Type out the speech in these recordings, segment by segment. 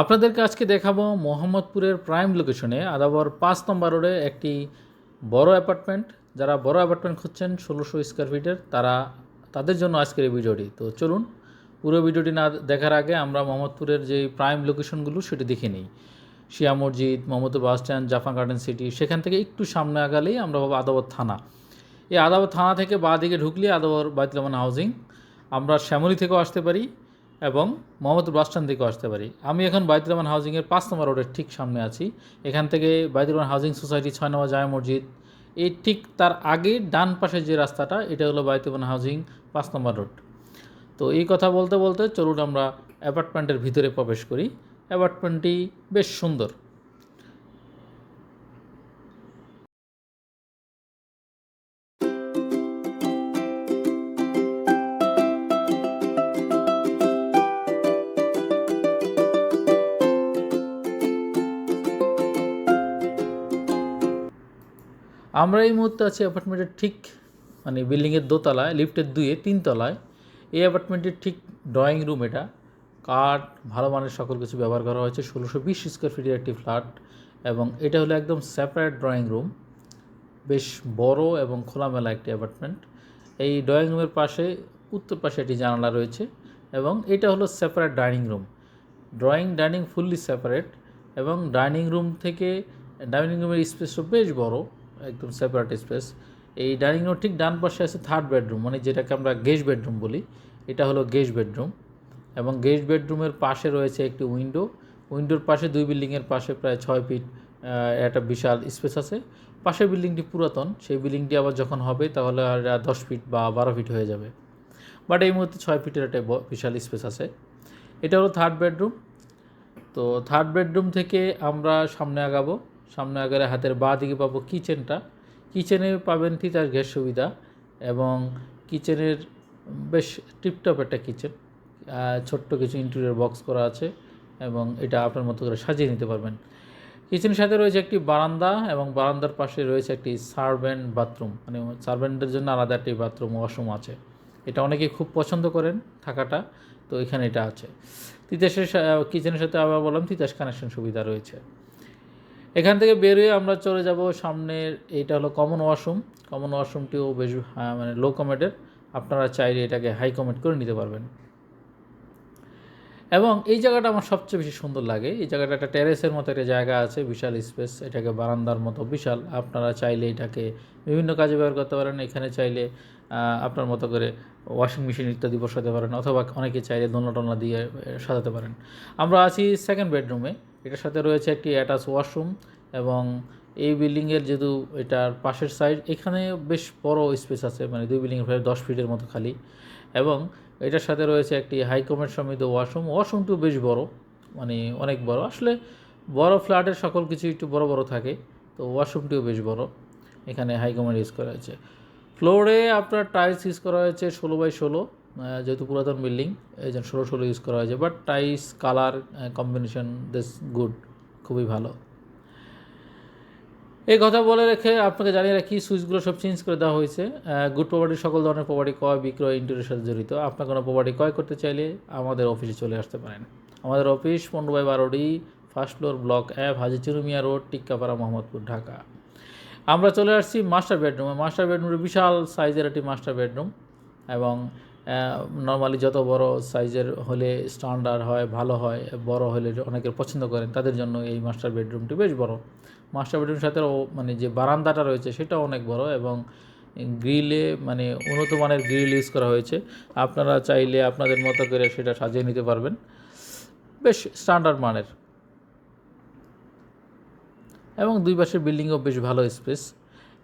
আপনাদেরকে আজকে দেখাবো মোহাম্মদপুরের প্রাইম লোকেশনে আদাবর পাঁচ নম্বর রোডে একটি বড় অ্যাপার্টমেন্ট যারা বড় অ্যাপার্টমেন্ট খুঁজছেন, ষোলোশো স্কোয়ার ফিটের তারা তাদের জন্য আজকের এই ভিডিওটি। তো চলুন, পুরো ভিডিওটি না দেখার আগে আমরা মোহাম্মদপুরের যে প্রাইম লোকেশনগুলো সেটি দেখে নিই। শিয়া মসজিদ Mohammadpur bus stand Jafa Garden City, সেখান থেকে একটু সামনে আগালেই আমরা পাবো আদাবর থানা। এই আদাবর থানা থেকে বাঁ দিকে ঢুকলে আদাবর বাইতুলমান হাউজিং আমরা শ্যামলী থেকেও আসতে পারি। এবং মোহাম্মদপুর বাস স্ট্যান্ড থেকেও আসতে পারি। আমি এখন বাইতুল রহমান হাউজিংয়ের পাঁচ নম্বর রোডের ঠিক সামনে আছি। এখান থেকে বাইতুল রহমান হাউজিং সোসাইটি ছয় নম্বর জায় মসজিদ। এই ঠিক তার আগে ডান পাশের যে রাস্তাটা, এটা হলো বাইতুল রহমান হাউজিং পাঁচ নম্বর রোড। তো এই কথা বলতে বলতে চলুন আমরা অ্যাপার্টমেন্টের ভিতরে প্রবেশ করি। অ্যাপার্টমেন্টটি বেশ সুন্দর। আমরা এই মুহূর্তে আছি অ্যাপার্টমেন্টের ঠিক মানে বিল্ডিংয়ের দোতলায় লিফটের দুয়ে তিনতলায়। এই অ্যাপার্টমেন্টের ঠিক ড্রয়িং রুম এটা। কাঠ, ভালো মানের সকল কিছু ব্যবহার করা হয়েছে। ষোলোশো বিশ স্কোয়ার ফিটের একটি ফ্ল্যাট এবং এটা হলো একদম সেপারেট ড্রয়িং রুম বেশ বড় এবং খোলামেলা একটি অ্যাপার্টমেন্ট এই ড্রয়িং রুমের পাশে, উত্তর পাশে একটি জানালা রয়েছে এবং এটা হলো separate dining room drawing dining fully separate এবং ডাইনিং রুম থেকে ডাইনিং রুমের স্পেসও বেশ বড়। একদম সেপারেট স্পেস এই ডাইনিং রুম ঠিক ডান পাশে আছে থার্ড বেডরুম মানে যেটাকে আমরা গেস্ট বেডরুম বলি, এটা হলো গেস্ট বেডরুম এবং গেস্ট বেডরুমের পাশে রয়েছে একটি উইন্ডো উইন্ডোর পাশে দুই বিল্ডিংয়ের পাশে প্রায় ছয় ফিট একটা বিশাল স্পেস আছে। পাশের বিল্ডিংটি পুরাতন, সেই বিল্ডিংটি আবার যখন হবে তাহলে আর দশ ফিট বা বারো ফিট হয়ে যাবে। বাট এই মুহূর্তে ছয় ফিটের একটা বিশাল স্পেস আছে। এটা হলো থার্ড বেডরুম তো থার্ড বেডরুম থেকে আমরা সামনে আগাবো। সামনে আগালে হাতের বাঁ দিকে পাবো কিচেনটা। কিচেনে পাবেন তিতাস গ্যাস সুবিধা এবং কিচেনের বেশ টিপটপ একটা কিচেন ছোট্ট কিছু ইন্টেরিয়র বক্স করা আছে এবং এটা আপনার মতো করে সাজিয়ে নিতে পারবেন। কিচেনের সাথে রয়েছে একটি বারান্দা এবং বারান্দার পাশে রয়েছে একটি সার্ভেন্ট বাথরুম মানে সার্ভেন্টের জন্য আলাদা একটি বাথরুম, ওয়াশরুম আছে। এটা অনেকে খুব পছন্দ করেন থাকাটা, তো এখানে এটা আছে। তিতাসের কিচেনের সাথে আবার বললাম তিতাস কানেকশন সুবিধা রয়েছে। এখান থেকে বেরিয়ে আমরা চলে যাব সামনের এইটা হলো কমন ওয়াশরুম কমন ওয়াশরুমটিও বেশ হ্যাঁ, মানে লো কমেডের আপনারা চাইলে এটাকে হাই কমেন্ট করে নিতে পারবেন। এবং এই জায়গাটা আমার সবচেয়ে বেশি সুন্দর লাগে। এই জায়গাটা একটা টেরেসের মতো একটা জায়গা আছে বিশাল স্পেস এটাকে বারান্দার মতো বিশাল। আপনারা চাইলে এটাকে বিভিন্ন কাজে ব্যবহার করতে পারেন। এখানে চাইলে আপনার মতো করে ওয়াশিং মেশিন ইত্যাদি বসাতে পারেন। অথবা অনেকে চাইলে দোলনা টোলনা দিয়ে সাজাতে পারেন। আমরা আছি সেকেন্ড বেডরুমে এটার সাথে রয়েছে একটি অ্যাটাচ ওয়াশরুম এবং এই বিল্ডিংয়ের যেহেতু এটার পাশের সাইড, এখানে বেশ বড় স্পেস আছে মানে দুই বিল্ডিংয়ের প্রায় দশ ফিটের মতো খালি। এবং এটার সাথে রয়েছে একটি হাইকমের সমৃদ্ধ ওয়াশরুম। ওয়াশরুমটিও বেশ বড় মানে অনেক বড়। আসলে বড় ফ্ল্যাটের সকল কিছু একটু বড় বড় থাকে, তো ওয়াশরুমটিও বেশ বড়। এখানে হাইকমেন্ট ইউজ করা হয়েছে। ফ্লোরে আপনার টাইলস ইউজ করা হয়েছে ষোলো বাই ষোলো। যেহেতু পুরাতন বিল্ডিং, এই জন্য ষোলো ষোলো ইউজ করা হয়েছে but tiles colour combination this good খুবই ভালো। এই কথা বলে রেখে আপনাকে জানিয়ে রাখি সুইচগুলো সব চেঞ্জ করে দেওয়া হয়েছে। গুড প্রপার্টি সকল ধরনের প্রপার্টি ক্রয়, বিক্রয় ইন্টারের সাথে জড়িত। আপনার কোনো প্রপার্টি ক্রয় করতে চাইলে আমাদের অফিসে চলে আসতে পারেন। আমাদের অফিস পনেরো বাই বারোডি ফার্স্ট ফ্লোর ব্লক অ্যাপ হাজিচুরুমিয়া রোড টিক্কাপাড়া, মোহাম্মদপুর, ঢাকা। আমরা চলে আসছি মাস্টার বেডরুমে মাস্টার বেডরুমের বিশাল সাইজের একটি মাস্টার বেডরুম এবং নর্মালি যত বড় সাইজের হলে স্ট্যান্ডার্ড হয়, ভালো হয়, বড় হলে অনেকের পছন্দ করেন, তাদের জন্য এই মাস্টার বেডরুমটি বেশ বড়। মাস্টার বেডরুমের সাথে মানে যে বারান্দাটা রয়েছে সেটাও অনেক বড় এবং গ্রিলে মানে উন্নত মানের গ্রিল ইউজ করা হয়েছে। আপনারা চাইলে আপনাদের মতো করে সেটা সাজিয়ে নিতে পারবেন। বেশ স্ট্যান্ডার্ড মানের। এবং দুই পাশের বিল্ডিংও বেশ ভালো স্পেস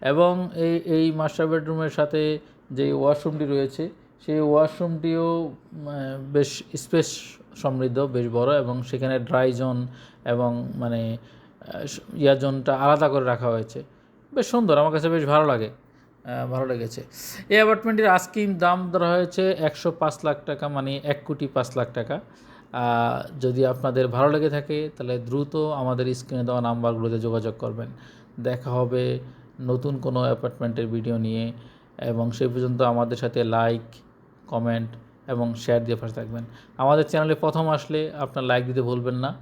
এবং এই এই মাস্টার বেডরুমের সাথে যে ওয়াশরুমটি রয়েছে সেই ওয়াশরুমটিও বেশ স্পেস সমৃদ্ধ, বেশ বড় এবং সেখানে ড্রাই জোন এবং মানে ইয়া জোনটা আলাদা করে রাখা হয়েছে। বেশ সুন্দর, আমার কাছে বেশ ভালো লাগে। ভালো লেগেছে। এই অ্যাপার্টমেন্টের আস্কিম দাম ধরা হয়েছে একশো পাঁচ লাখ টাকা মানে এক কোটি পাঁচ লাখ টাকা। যদি আপনাদের ভালো লেগে থাকে, তাহলে দ্রুত আমাদের স্ক্রিনে দেওয়া নাম্বারগুলোতে যোগাযোগ করবেন। দেখা হবে নতুন কোনো অ্যাপার্টমেন্টের ভিডিও নিয়ে। এবং সেই পর্যন্ত আমাদের সাথে লাইক কমেন্ট এবং শেয়ার দিয়ে পাশে থাকবেন। আমাদের চ্যানেলে প্রথম আসলে আপনার লাইক দিতে ভুলবেন না।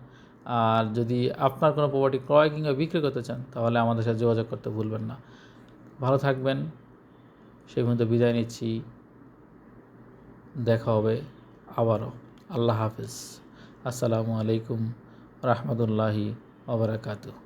আর যদি আপনার কোনো প্রপার্টি ক্রয় কিংবা বিক্রি করতে চান, তাহলে আমাদের সাথে যোগাযোগ করতে ভুলবেন না। ভালো থাকবেন। সেই পর্যন্ত বিদায় নিচ্ছি। দেখা হবে আবারও। আল্লাহ হাফিজ। আসসালামু আলাইকুম। রহমতুল্লাহি ওবরাকাতুহ